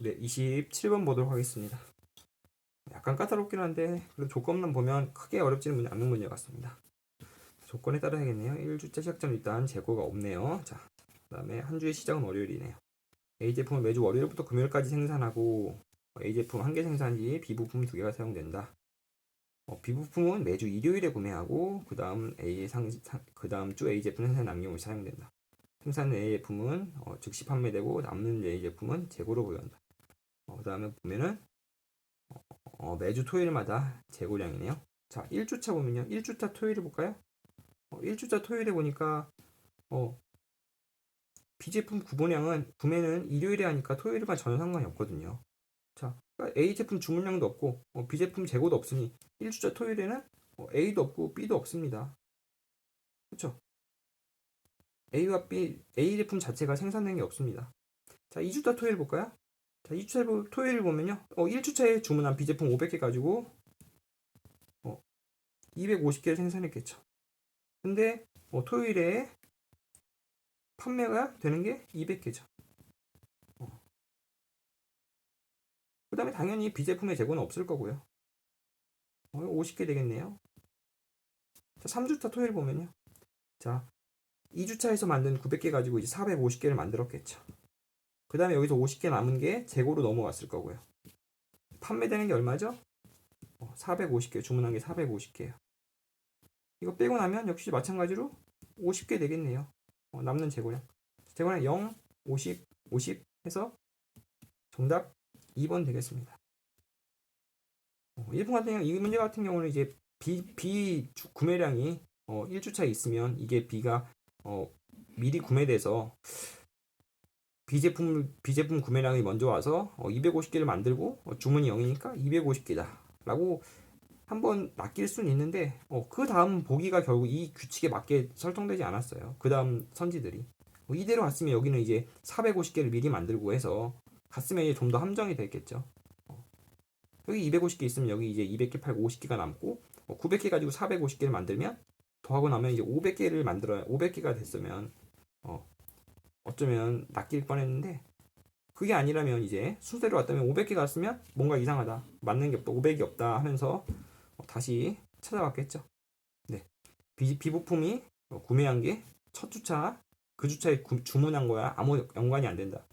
네, 27번 보도록 하겠습니다. 약간 까다롭긴 한데 그래도 조건만 보면 크게 어렵지는 않은 문제 같습니다. 조건에 따라야겠네요. 1주차 시작점 일단 재고가 없네요. 자, 그 다음에 한 주의 시작은 월요일이네요. A 제품은 매주 월요일부터 금요일까지 생산하고 A 제품 한 개 생산 시 B 부품 두 개가 사용된다. 어, B 부품은 매주 일요일에 구매하고 그 다음 A 상, 그 다음 주 A 제품 생산 남김없이 사용된다. 생산 A 제품은 어, 즉시 판매되고 남는 A 제품은 재고로 보유한다. 어, 그 다음에 보면은 어, 어, 매주 토요일마다 재고량이네요. 자, 1주차 보면요. 1주차 토요일을 볼까요? 어, 1주차 토요일에 보니까 어, B제품 구분량은 구매는 일요일에 하니까 토요일과 전혀 상관이 없거든요. 자, 그러니까 A 제품 주문량도 없고 어, B 제품 재고도 없으니 1주차 토요일에는 어, A도 없고 B도 없습니다. 그렇죠? A와 B, A 제품 자체가 생산된 게 없습니다. 자, 2주차 토요일 볼까요? 자, 2주차 토요일 보면요. 어, 1주차에 주문한 B 제품 500개 가지고 어, 250개를 생산했겠죠. 근데 어, 토요일에 판매가 되는 게 200개죠. 어. 그 다음에 당연히 비제품의 재고는 없을 거고요. 어, 50개 되겠네요. 자, 3주차 토요일 보면요. 자, 2주차에서 만든 900개 가지고 이제 450개를 만들었겠죠. 그 다음에 여기서 50개 남은 게 재고로 넘어갔을 거고요. 판매되는 게 얼마죠? 어, 450개, 주문한 게 450개예요. 이거 빼고 나면 역시 마찬가지로 50개 되겠네요. 어, 남는 재고량. 재고량 0, 50, 50 해서 정답 2번 되겠습니다. 어, 1번 같은 경우, 이 문제 같은 경우는 이제 B 주- 구매량이 어, 1주차에 있으면 이게 B가 어, 미리 구매돼서 B 제품 B 제품 구매량이 먼저 와서 어, 250개를 만들고 어, 주문이 0이니까 250개다. 라고 한번 낚일 수는 있는데 어, 그 다음 보기가 결국 이 규칙에 맞게 설정되지 않았어요. 그 다음 선지들이 뭐 이대로 갔으면 여기는 이제 450개를 미리 만들고 해서 갔으면 이제 좀 더 함정이 됐겠죠. 어, 여기 250개 있으면 여기 이제 200개 팔고 50개가 남고 어, 900개 가지고 450개를 만들면 더하고 나면 이제 500개를 만들어야 500개가 됐으면 어, 어쩌면 낚일 뻔했는데 그게 아니라면 이제 순서대로 왔다면 500개 갔으면 뭔가 이상하다 맞는 게 없다 500이 없다 하면서 어, 다시 찾아왔겠죠. 네. 비, 비부품이 어, 구매한 게 첫 주차, 그 주차에 구- 주문한 거야 아무 연관이 안 된다.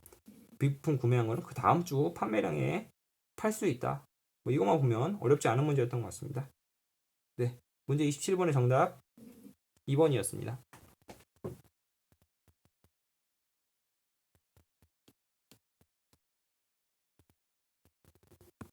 비부품 구매한 거는 그 다음 주 판매량에 팔 수 있다. 뭐 이것만 보면 어렵지 않은 문제였던 것 같습니다. 네. 문제 27번의 정답 2번이었습니다.